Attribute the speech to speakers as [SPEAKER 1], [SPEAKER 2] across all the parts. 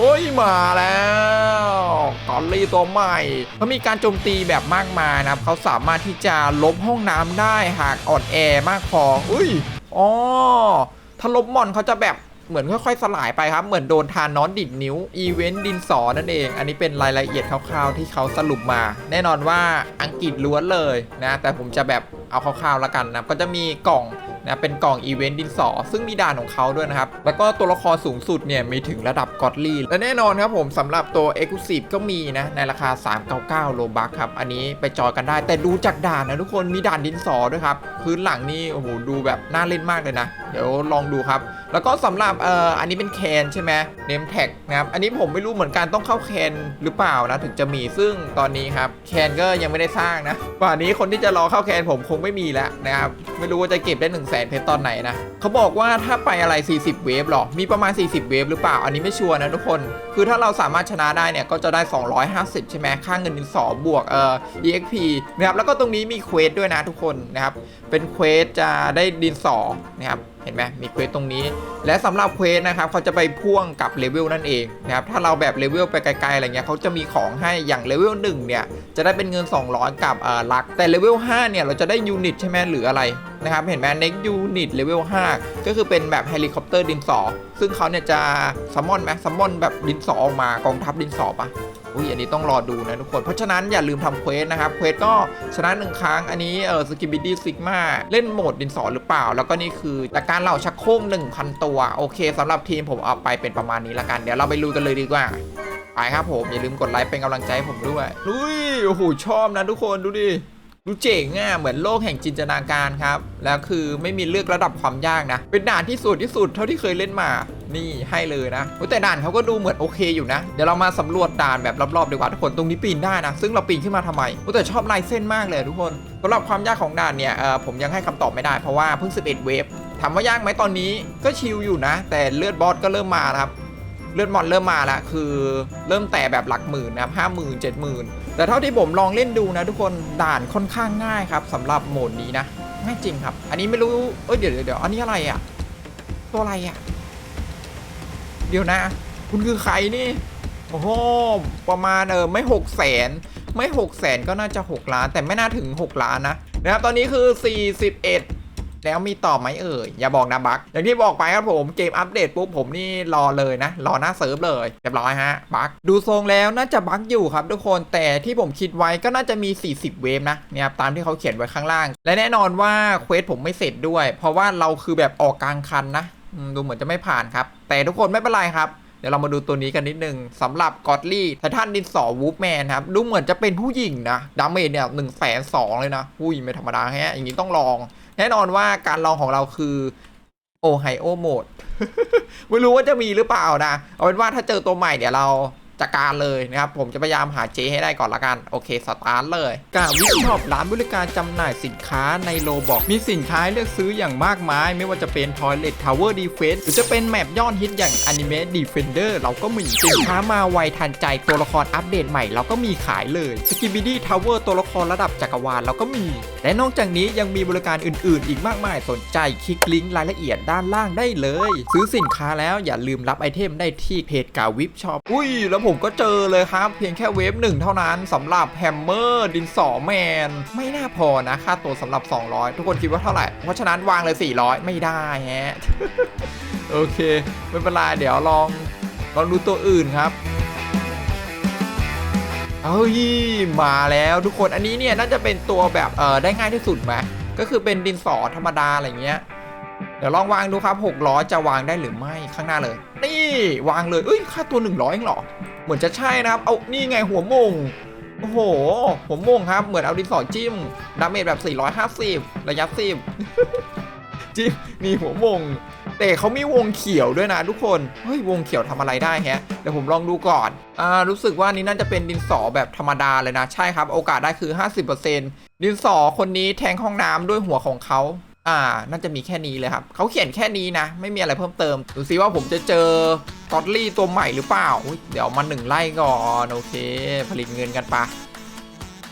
[SPEAKER 1] โอ้ยมาแล้วกอลลี่ตัวใหม่เขามีการโจมตีแบบมากมายนะครับเขาสามารถที่จะลบห้องน้ำได้หากอ่อนแอมากพออุ้ยอ๋อถ้าลบมอนเขาจะแบบเหมือนค่อยๆ สลายไปครับ เหมือนโดนทานน้อนดิดนิ้ว อีเวนต์ดินสอนั่นเอง อันนี้เป็นรายละเอียดคร่าวๆ ที่เขาสรุปมา แน่นอนว่าอังกฤษล้วนเลยนะ แต่ผมจะแบบเอาคร่าวๆแล้วกันนะ ก็จะมีกล่อง นะเป็นกล่องอีเวนต์ดินสอ ซึ่งมีด่านของเขาด้วยนะครับ แล้วก็ตัวละครสูงสุดเนี่ยมีถึงระดับกอดลีและแน่นอนครับผมสำหรับตัว e x c l u s i v e ก็มีนะ ในราคา 399โลบัคครับ อันนี้ไปจอยกันได้แต่ดูจากด่านนะทุกคนมีด่านดินสอด้วยครับพื้นหลังนี่โอ้โหดูแบบน่าเล่นมากเลยนะ เดี๋ยวลองดูครับ แล้วก็สำหรับเอ่ออันนี้เป็นแคนใช่ไหมเนมแท็กนะครับ อันนี้ผมไม่รู้เหมือนกันต้องเข้าแคนหรือเปล่านะถึงจะมีซึ่งตอนนี้ครับแคนก็ยังไม่ได้สร้างนะป่านนี้คนที่จะรอเข้าแคนผมคงไม่มีแล้วนะครับไม่รู้ว่าจะเก็บได้1นึ่งแสนเพชรตอนไหนนะเขาบอกว่าถ้าไปอะไร 40 เวฟหรอมีประมาณ 40 เวฟหรือเปล่าอันนี้ไม่ชัวร์นะทุกคน คือถ้าเราสามารถชนะได้เนี่ยก็จะได้ 250 ใช่ไหมค่าเงินดินสอบวกเอ่อ exp นะครับแล้วก็ตรงนี้มีเควสด้วยนะทุกคนนะครับเป็นเควสจะได้ดินสอนะครับเห็นไหมมีเควสตรงนี้ และสำหรับเควสนะครับเขาจะไปพ่วงกับเลเวลนั่นเองนะครับถ้าเราแบบเลเวลไปไกลๆอะไรเงี้ยเขาจะมีของให้อย่างเลเวล1เนี่ยจะได้เป็นเงิน 200 กับเอ่อลัก แต่เลเวล5เนี่ยเราจะได้ยูนิตใช่ไหมหรืออะไรนะครับเห็นไหม next unit level 5 ก็คือเป็นแบบเฮลิคอปเตอร์ดินสอ ซึ่งเขาเนี่ยจะซัมมอนไหมซัมมอนแบบดินสอออกมากองทัพดินสอปะ อุ้ยอันนี้ต้องรอดูนะทุกคน เพราะฉะนั้นอย่าลืมทำเควสนะครับ เควสก็ชนะหนึ่งครั้ง อันนี้เออสกิบิดี้ซิกมาเล่นโหมดดินสอหรือเปล่า แล้วก็นี่คือจากการเหล่าชักโครก1,000 ตัว โอเคสำหรับทีมผมเอาไปเป็นประมาณนี้ละกัน เดี๋ยวเราไปลุยกันเลยดีกว่าไปครับผมอย่าลืมกดไลค์เป็นกำลังใจให้ผมด้วยอุ้ยโอ้โหชอบนะทุกคนดูดิ ดูเจ๋งอะเหมือนโลกแห่งจินตนาการครับ แล้วคือไม่มีเลือกระดับความยากนะ เป็นด่านที่สุดที่สุดเท่าที่เคยเล่นมา นี่ให้เลยนะแต่ด่านเขาก็ดูเหมือนโอเคอยู่นะ เดี๋ยวเรามาสำรวจด่านแบบรอบๆดีกว่าทุกคนตรงนี้ปีนได้นะ ซึ่งเราปีนขึ้นมาทำไมแต่ชอบลายเส้นมากเลยทุกคนสำหรับความยากของด่านเนี่ยเออผมยังให้คำตอบไม่ได้เพราะว่าเพิ่ง 11 เวฟถามว่ายากไหมตอนนี้ก็ชิลอยู่นะ แต่เลือดบอสก็เริ่มมาครับ เลือดมอนเริ่มมาแล้วคือเริ่มแต่แบบหลักหมื่นนะครับห้าหมื่นเจ็ดหมื่นแต่เท่าที่ผมลองเล่นดูนะทุกคนด่านค่อนข้างง่ายครับสำหรับโหมดนี้นะง่ายจริงครับ อันนี้ไม่รู้เอ้ยเดี๋ยวเดี๋ยวเดี๋ยวอันนี้อะไรอะตัวอะไรอะ เดี๋ยวนะ คุณคือใครนี่โอ้โหประมาณเออไม่หกแสนไม่หกแสนก็น่าจะ6ล้าน แต่ไม่น่าถึง6ล้านนะนะครับตอนนี้คือ41 แล้วมีต่อไหมเอ่ยอย่าบอกนะบักอย่างที่บอกไปครับผมเกมอัปเดตปุ๊บผมนี่รอเลยนะ รอหน้าเซิร์ฟเลยเรียบร้อยฮะบักดูทรงแล้วน่าจะบักอยู่ครับทุกคนแต่ที่ผมคิดไว้ก็น่าจะมี 40 เวฟนะเนี่ยครับตามที่เขาเขียนไว้ข้างล่าง และแน่นอนว่าเควสผมไม่เสร็จด้วย เพราะว่าเราคือแบบออกกลางคันนะดูเหมือนจะไม่ผ่านครับ แต่ทุกคนไม่เป็นไรครับ เดี๋ยวเรามาดูตัวนี้กันนิดนึงสำหรับกอดลี่ไททันดินสอวูฟแมนครับ ดูเหมือนจะเป็นผู้หญิงนะดาเมจเนี่ยหนึ่งแสนสองเลยนะอุ้ยไม่ธรรมดาแฮะอย่างนี้ต้องลอง แน่นอนว่าการลองของเราคือโอไฮโอโหมดไม่รู้ว่าจะมีหรือเปล่านะ เอาเป็นว่าถ้าเจอตัวใหม่เดี๋ยวเรา จัดการเลยนะครับ ผมจะพยายามหาเจให้ได้ก่อนละกัน โอเค สตาร์ทเลยกาวิชช็อปร้านบริการจำหน่ายสินค้าในโลบอกมีสินค้าเลือกซื้ออย่างมากมาย ไม่ว่าจะเป็น Toilet Tower Defense หรือจะเป็นแมปยอดฮิตอย่าง Anime Defender เราก็มีสินค้ามาไวทันใจตัวละครอัปเดตใหม่เราก็มีขายเลย Skibidi Tower ตัวละครระดับจักรวาลเราก็มี และนอกจากนี้ยังมีบริการอื่น ๆ อีกมากมายสนใจคลิกลิงก์รายละเอียดด้านล่างได้เลย ซื้อสินค้าแล้วอย่าลืมรับไอเทมได้ที่เพจกาวิบช็อปอุ้ยแล้วผมมก็เจอเลยครับ เพียงแค่เวฟหนึ่งเท่านั้นสำหรับแฮมเมอร์ดินสอแมน ไม่น่าพอนะ ค่าตัวสำหรับ 200 ทุกคนคิดว่าเท่าไหร่ เพราะฉะนั้นวางเลย 400 ไม่ได้ฮะ โอเค ไม่เป็นไรเดี๋ยวลอง ลองดูตัวอื่นครับเอ้ยมาแล้วทุกคนอันนี้เนี่ยน่าจะเป็นตัวแบบเออได้ง่ายที่สุดไหมก็คือเป็นดินสอธรรมดาอะไรเงี้ยเดี๋ยวลองวางดูครับ600จะวางได้หรือไม่ข้างหน้าเลย นี่วางเลยเอ้ยค่าตัว 100เองหรอ เหมือนจะใช่นะครับ เอานี่ไงหัวมงโอ้โหหัวมงครับ เหมือนเอาดินสอจิ้ม ดาเมจแบบ 450 ระยะสิบจิ้ม มีหัวมงแต่เขามีวงเขียวด้วยนะทุกคน เฮ้ย วงเขียวทำอะไรได้แฮะ เดี๋ยวผมลองดูก่อน อ่า รู้สึกว่านี่น่าจะเป็นดินสอแบบธรรมดาเลยนะ ใช่ครับ โอกาสได้คือ 50%ดินสอคนนี้แทงห้องน้ำด้วยหัวของเขา อ่า น่าจะมีแค่นี้เลยครับ เขาเขียนแค่นี้นะ ไม่มีอะไรเพิ่มเติม ดูซิว่าผมจะเจอกอดลี่ตัวใหม่หรือเปล่า เดี๋ยวมาหนึ่งไล่ก่อน โอเค ผลิตเงินกันปะ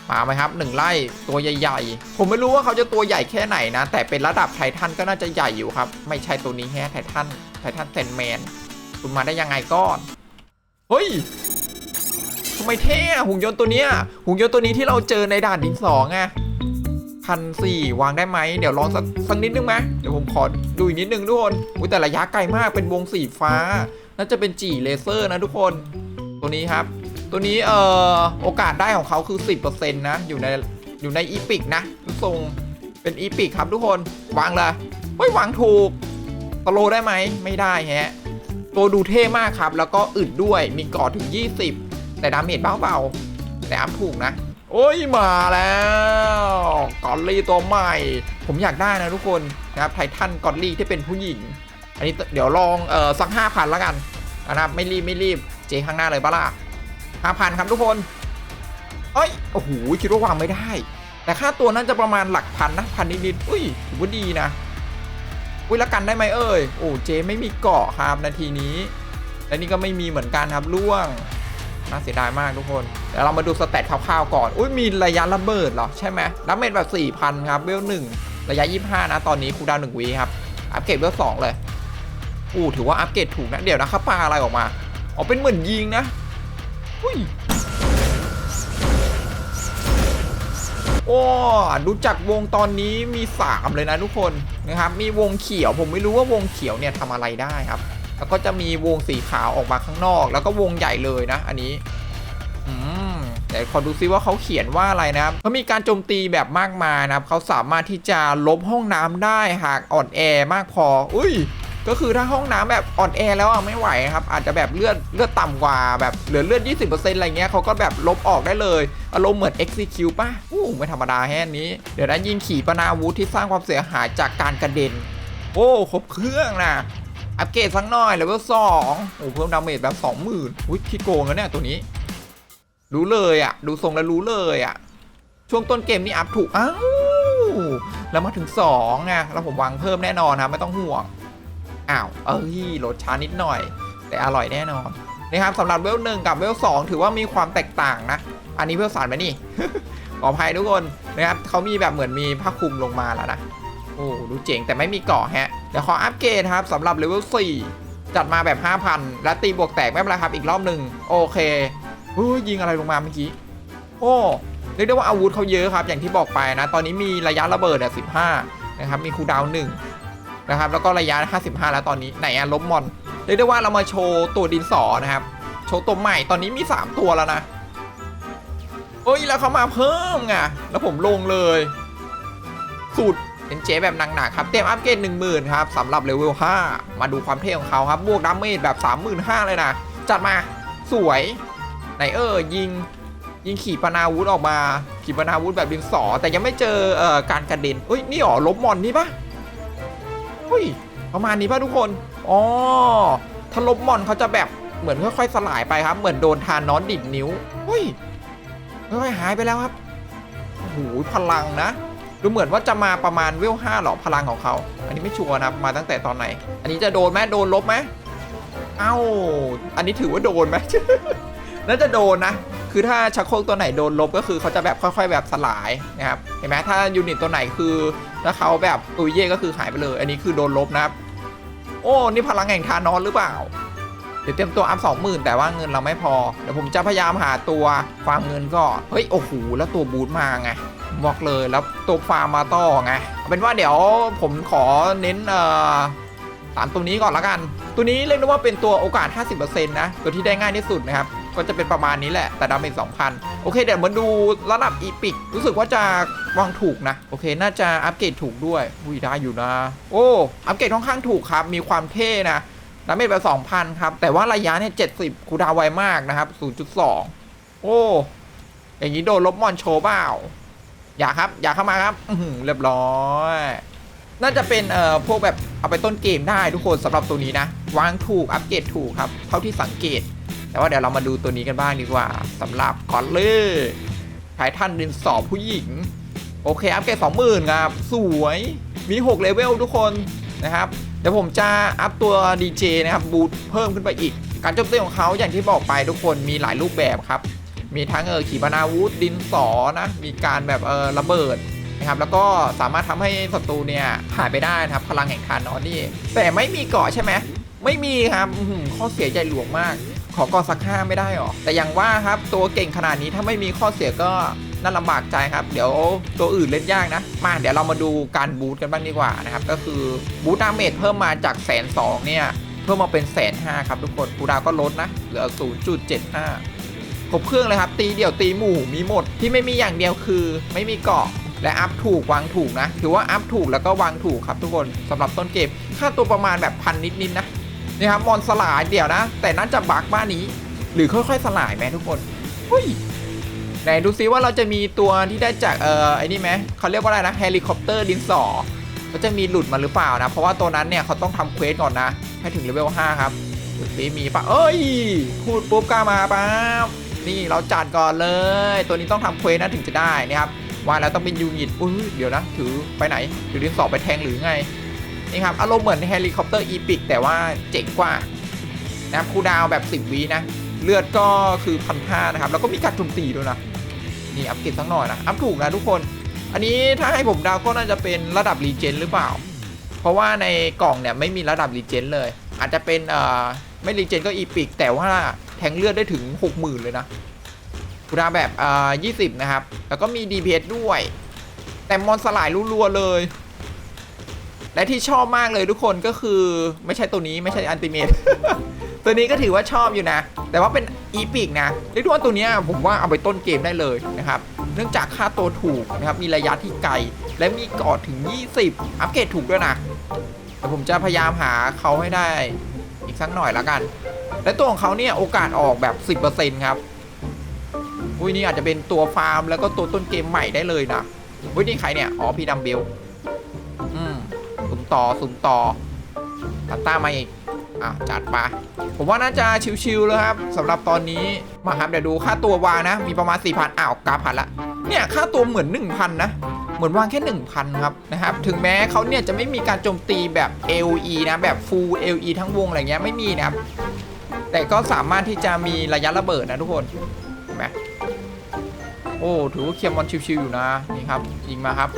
[SPEAKER 1] มาไหมครับหนึ่งไล่ตัวใหญ่ๆ ผมไม่รู้ว่าเขาจะตัวใหญ่แค่ไหนนะ แต่เป็นระดับไททันก็น่าจะใหญ่อยู่ครับ ไม่ใช่ตัวนี้แฮะไททันไททันเซนแมนคุณมาได้ยังไงก้อน เฮ้ยทำไมเท่หุ่นยนต์ตัวเนี้ยหุ่นยนต์ตัวนี้ที่เราเจอในด่านดินสองไง พันสี่วางได้ไหม เดี๋ยวลองสักสักนิดนึงไหมเดี๋ยวผมขอดูอีกนิดนึงทุกคนอุ้ยแต่ระยะไกลมากเป็นวงสีฟ้า น่าจะเป็นจีเลเซอร์นะทุกคน ตัวนี้ครับ ตัวนี้เอ่อโอกาสได้ของเขาคือ 10%นะ อยู่ในอยู่ในอีพิกนะทุกทรงเป็นอีพิกครับทุกคน วางเลยเฮ้ยวางถูกสโลได้ไหมไม่ได้แฮะ ตัวดูเท่มากครับ แล้วก็อึดด้วยมีกาะถึง 20 แต่ดาเมจเบาๆแต่อัพถูกนะ โอ้ยมาแล้ว ลลี่ตัวใหม่ ผมอยากได้นะทุกคนนะครับไททันกอลลี่ที่เป็นผู้หญิง อันนี้เดี๋ยวลองเออสักห้าพันแล้วกันนะครับไม่รีบไม่รีบเจข้างหน้าเลยปะล่ะห้าพันครับทุกคน เอ้ยโอ้โหคิดว่าวางไม่ได้ แต่ค่าตัวน่าจะประมาณหลักพันนะพันนิดๆอุ้ยถือว่าดีนะอุ้ยแล้วกันได้ไหมเอ่ยโอ้เจไม่มีเกาะครับนาทีนี้และนี่ก็ไม่มีเหมือนกันครับล่วง น่าเสียดายมากทุกคนเดี๋ยวเรามาดูสเตตคร่าวๆก่อน อุ้ยมีระยะระเบิดเหรอ ใช่ไหมดาเมจแบบ 4,000 ครับเวลหนึ่งระยะ 25 นะ ตอนนี้คูดาวหนึ่งวีครับ อัปเกรดเวลสองเลย อู้ถือว่าอัปเกรดถูกนะ เดี๋ยวนะครับปลาอะไรออกมา อ๋อ เป็นเหมือนยิงนะ อุ้ย โอ้ดูจากวงตอนนี้มี 3 เลยนะทุกคนนะครับ มีวงเขียว ผมไม่รู้ว่าวงเขียวเนี่ยทำอะไรได้ครับ แล้วก็จะมีวงสีขาวออกมาข้างนอก แล้วก็วงใหญ่เลยนะ อันนี้อืมแต่ขอดูซิว่าเขาเขียนว่าอะไรนะครับเขามีการโจมตีแบบมากมายนะครับเขาสามารถที่จะลบห้องน้ำได้หากอ่อนแอมากพอ อุ้ย ก็คือถ้าห้องน้ำแบบอ่อนแอแล้วไม่ไหวครับ อาจจะแบบเลือดเลือดต่ำกว่าแบบเหลือเลือด 20%อะไรเงี้ยเขาก็แบบลบออกได้เลย อารมณ์เหมือน execute ป่ะอู้ไม่ธรรมดาแค่นี้ เดี๋ยวนั้นยิงขี่ปนาวุธที่สร้างความเสียหายจากการกระเด็น โอ้ครบเครื่องนะ อัปเกรดสักหน่อยเลเวลสองโอ้เพิ่มดาเมจแบบ20,000อุ้ยขี้โกงนะเนี่ยตัวนี้ รู้เลยอะ่ะ ดูทรงแล้วรู้เลยอะ่ะ ช่วงต้นเกมนี่อัพถูก อ้าว แล้วมาถึง2ไงแล้วผมวางเพิ่มแน่นอนครับไม่ต้องห่วง อ้าว เอ้ยลดช้านิดหน่อย แต่อร่อยแน่นอนนะครับสำหรับเวลหนึ่งกับเวลสองถือว่ามีความแตกต่างนะ อันนี้เวลสามไหมนี่ขออภัยทุกคนนะครับเขามีแบบเหมือนมีผ้าคลุมลงมาแล้วนะ โอ้ดูเจ๋งแต่ไม่มีเกาะฮะเดี๋ยวขออัปเกรดครับสำหรับเลเวล4จัดมาแบบ 5,000 และตีบวกแตกไม่เป็นไรครับอีกรอบหนึ่งโอเคเฮ้ยยิงอะไรลงมาเมื่อกี้โอ้เรียกได้ว่าอาวุธเขาเยอะครับ อย่างที่บอกไปนะ ตอนนี้มีระยะระเบิดอะ15นะครับ มีคูดาวน์หนึ่งนะครับ แล้วก็ระยะ 55 แล้วตอนนี้ไหนอะลบมอน เรียกได้ว่าเรามาโชว์ตัวดินสอนะครับ โชว์ตัวใหม่ตอนนี้มี 3 ตัวแล้วนะเอ้ยแล้วเขามาเพิ่มไงแล้วผมลงเลย สูตร เป็นเจแบบหนักๆครับเต็มอัพเกรด10,000ครับสำหรับเลเวล5มาดูความเท่ของเขาครับบวกดาเมจแบบ 35,000 เลยนะ จัดมาสวยไหนเออยิงยิงขี่ปนาวุธออกมา ขี่ปนาวุธแบบดินสอ แต่ยังไม่เจอเอ่อการกระเด็นเอ้ยนี่หรอลบมอนนี่ปะเฮ้ยประมาณนี้ป่ะทุกคนอ๋อถ้าลบมอนเขาจะแบบเหมือนค่อยๆสลายไปครับ เหมือนโดนทานนอนดิดนิ้วเฮ้ยค่อยๆหายไปแล้วครับโอ้โหพลังนะ ดูเหมือนว่าจะมาประมาณเวลห้าหรอพลังของเขา อันนี้ไม่ชัวร์นะมาตั้งแต่ตอนไหน อันนี้จะโดนไหมโดนลบไหมเอ้า อันนี้ถือว่าโดนไหม น่าจะโดนนะ คือถ้าชักโครกตัวไหนโดนลบก็คือเขาจะแบบค่อยๆแบบสลายนะครับ เห็นไหมถ้ายูนิตตัวไหนคือถ้าเขาแบบตุยเย่ก็คือหายไปเลย อันนี้คือโดนลบนะครับ โอ้ นี่พลังแห่งทานอนหรือเปล่า เดี๋ยวเตรียมตัวอัพสองหมื่นแต่ว่าเงินเราไม่พอ เดี๋ยวผมจะพยายามหาตัวฟาร์มเงินก็ เฮ้ย โอ้โห แล้วตัวบูทมาไง บอกเลยแล้วตัวฟาร์มมาต่อไงเอาเป็นว่าเดี๋ยวผมขอเน้นเอ่อสามตัวนี้ก่อนละกัน ตัวนี้เรียกได้ว่าเป็นตัวโอกาส 50%นะ ตัวที่ได้ง่ายที่สุดนะครับ ก็จะเป็นประมาณนี้แหละ แต่ดาเมจ2,000 โอเค เดี๋ยวมาดูระดับอีพิก รู้สึกว่าจะวางถูกนะ โอเค น่าจะอัปเกรดถูกด้วย อุ้ยได้อยู่นะ โอ้ อัปเกรดค่อนข้างถูกครับ มีความเท่นะดาเมจแบบ2,000 ครับ แต่ว่าระยะเนี่ย 70 คูดาวไวมากนะครับ 0.2 โอ้ อย่างนี้โดนลบมอนโชว์เปล่า อย่าครับ อย่าเข้ามาครับอืเรียบร้อย น่าจะเป็นเอ่อพวกแบบเอาไปต้นเกมได้ทุกคนสำหรับตัวนี้นะ วางถูกอัปเกรดถูกครับ เท่าที่สังเกต แต่ว่าเดี๋ยวเรามาดูตัวนี้กันบ้างดีกว่าสำหรับกอลเล่ไททันดินสอบผู้หญิง โอเค อัปเกรด20,000ครับ สวย มี6เลเวลทุกคนนะครับเดี๋ยวผมจะอัพตัว DJ นะครับบูทเพิ่มขึ้นไปอีก การโจมตีของเขาอย่างที่บอกไปทุกคนมีหลายรูปแบบครับ มีทั้งเออขีปนาวุธดินสอนะมีการแบบเออระเบิดนะครับแล้วก็สามารถทำให้ศัตรูเนี่ยหายไปได้นะครับพลังแห่งคานอนนี่แต่ไม่มีเกาะใช่ไหมไม่มีครับอื้อหือข้อเสียใหญ่หลวงมาก ขอก่อสักห้าไม่ได้หรอแต่อย่างว่าครับตัวเก่งขนาดนี้ถ้าไม่มีข้อเสียก็น่าลำบากใจครับ เดี๋ยวตัวอื่นเล่นยากนะ มาเดี๋ยวเรามาดูการบูทกันบ้างดีกว่านะครับ ก็คือบูทดาเมจเพิ่มมาจากแสนสองเนี่ย เพิ่มมาเป็นแสนห้าครับทุกคนคูดาวก็ลดนะ เหลือ 0.75 ครบเครื่องเลยครับ ตีเดี่ยวตีหมู่มีหมด ที่ไม่มีอย่างเดียวคือ ไม่มีเกาะและอัพถูกวางถูกนะ ถือว่าอัพถูกแล้วก็วางถูกครับทุกคนสำหรับต้นเกม ค่าตัวประมาณแบบพันนิดๆนะนี่ครับมอนสลายเดี๋ยวนะ แต่น่าจะบักบ้านนี้ หรือค่อยๆสลายไหมทุกคนหุ้ยไหนดูซิว่าเราจะมีตัวที่ได้จากเอ่อไอ้นี่ไหมเขาเรียกว่าอะไรนะเฮลิคอปเตอร์ดินสอก็จะมีหลุดมาหรือเปล่านะ เพราะว่าตัวนั้นเนี่ยเขาต้องทำเควสก่อนนะ ให้ถึงเลเวล5ครับ ดูซิมีปะเอ้ย พูดปุ๊บกล้ามาปั๊บนี่เราจัดก่อนเลย ตัวนี้ต้องทำเควสนะถึงจะได้นะครับว่าแล้วต้องเป็นยูนิตอุ้ยเดี๋ยวนะ ถือไปไหนถือดินสอบไปแทงหรือไงนี่ครับอารมณ์เหมือนเฮลิคอปเตอร์อีพิกแต่ว่าเจ๋งกว่านะครับคูดาวแบบ 10วินะ เลือดก็คือพันห้านะครับ แล้วก็มีการโจมตีด้วยนะ นี่อัพเกรดสักหน่อยนะ อัพถูกนะทุกคน อันนี้ถ้าให้ผมดาวก็น่าจะเป็นระดับรีเจนหรือเปล่า เพราะว่าในกล่องเนี่ยไม่มีระดับรีเจนเลย อาจจะเป็นเอ่อ ไม่รีเจนก็อีพิกแต่ว่าแทงเลือดได้ถึง 60,000 เลยนะคูลดาแบบอ่อ20 นะครับ แล้วก็มี DPS ด้วย แต่มอนสลายรัวๆเลย และที่ชอบมากเลยทุกคนก็คือไม่ใช่ตัวนี้ไม่ใช่อันติเมตตัวนี้ก็ถือว่าชอบอยู่นะ แต่ว่าเป็นอีพิกนะเรียกว่าตัวนี้ผมว่าเอาไปต้นเกมได้เลยนะครับ เนื่องจากค่าตัวถูกนะครับ มีระยะที่ไกล และมีกอดถึง 20 อัปเกรดถูกด้วยนะแต่ผมจะพยายามหาเขาให้ได้ อีกสักหน่อยละกัน และตัวของเขาเนี่ยโอกาสออกแบบ 10%ครับอุ้ยนี่อาจจะเป็นตัวฟาร์มแล้วก็ตัวต้นเกมใหม่ได้เลยนะอุ้ยนี่ใครเนี่ยอ๋อพี่ดัมเบลอืมสุ่มต่อสุ่มต่อตัดต้ามาอีกอะจัดไปผมว่าน่าจะชิวๆแล้วครับสำหรับตอนนี้มาครับเดี๋ยวดูค่าตัววางนะ มีประมาณ4,000อ้าวกาพันละเนี่ยค่าตัวเหมือน 1,000 นะ เหมือนวางแค่ 1,000 ครับนะครับ ถึงแม้เขาเนี่ยจะไม่มีการโจมตีแบบ LE นะแบบ full LE ทั้งวงอะไรเงี้ยไม่มีนะครับ แต่ก็สามารถที่จะมีระยะระเบิดนะทุกคนเห็นไหมโอ้ถือว่าเคลียร์มอนชิวๆอยู่นะนี่ครับยิงมาครับ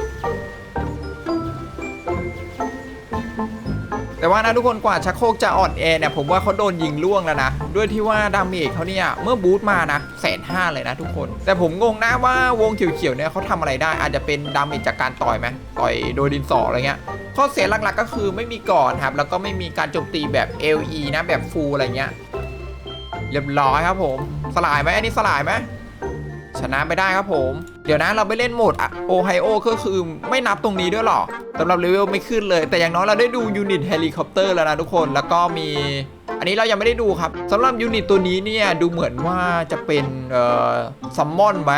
[SPEAKER 1] แต่ว่านะทุกคนกว่าชักโครกจะอ่อนแอเนี่ยผมว่าเขาโดนยิงล่วงแล้วนะ ด้วยที่ว่าดาเมจเขาเนี่ยเมื่อบูทมานะแสนห้าเลยนะทุกคน แต่ผมงงนะว่าวงเขียวๆเนี่ยเขาทำอะไรได้อาจจะเป็นดาเมจจากการต่อยไหมต่อยโดยดินสออะไรเงี้ยข้อเสียหลักๆก็คือไม่มีก่อนครับแล้วก็ไม่มีการโจมตีแบบ LE นะแบบฟูลอะไรเงี้ยเรียบร้อยครับผม สลายไหมอันนี้สลายไหม ชนะไปได้ครับผม เดี๋ยวนะเราไปเล่นโหมดโอไฮโอก็คือไม่นับตรงนี้ด้วยหรอสำหรับเลเวลไม่ขึ้นเลย แต่อย่างน้อยเราได้ดูยูนิตเฮลิคอปเตอร์แล้วนะทุกคนแล้วก็มีอันนี้เรายังไม่ได้ดูครับสำหรับยูนิตตัวนี้เนี่ยดูเหมือนว่าจะเป็นเอ่อซัมมอนไหม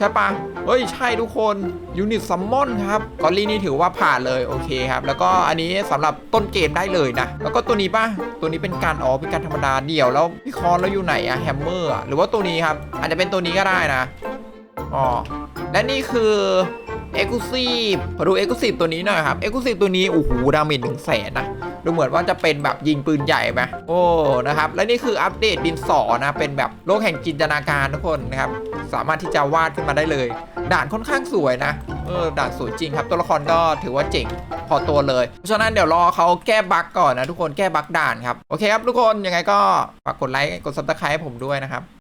[SPEAKER 1] ใช่ปะเฮ้ยใช่ทุกคนยูนิตซัมมอนครับกอลลี่นี่ถือว่าผ่านเลยโอเคครับ แล้วก็อันนี้สำหรับต้นเกมได้เลยนะ แล้วก็ตัวนี้ป่ะตัวนี้เป็นการอ๋อเป็นการธรรมดาเดี่ยวแล้วพี่คอนแล้วอยู่ไหนอะแฮมเมอร์หรือว่าตัวนี้ครับอาจจะเป็นตัวนี้ก็ได้นะอ๋อและนี่คือ e x c l u s i v e มาดู e x c l u s i v e ตัวนี้หน่อยครับ e x c l u s i v e ตัวนี้โอ้โหดาเมจหนึ่งแสนนะดูเหมือนว่าจะเป็นแบบยิงปืนใหญ่ไหมโอ้นะครับและนี่คืออัปเดตดินสอนะเป็นแบบโลกแห่งจินตนาการทุกคนนะครับสามารถที่จะวาดขึ้นมาได้เลย ด่านค่อนข้างสวยนะเออด่านสวยจริงครับ ตัวละครก็ถือว่าเจ๋งพอตัวเลยเพราะฉะนั้นเดี๋ยวรอเขาแก้บั๊กก่อนนะทุกคนแก้บั๊กด่านครับโอเคครับทุกคนยังไงก็ฝากกดไลค์กดซับสไครต์ให้ผมด้วยนะครับ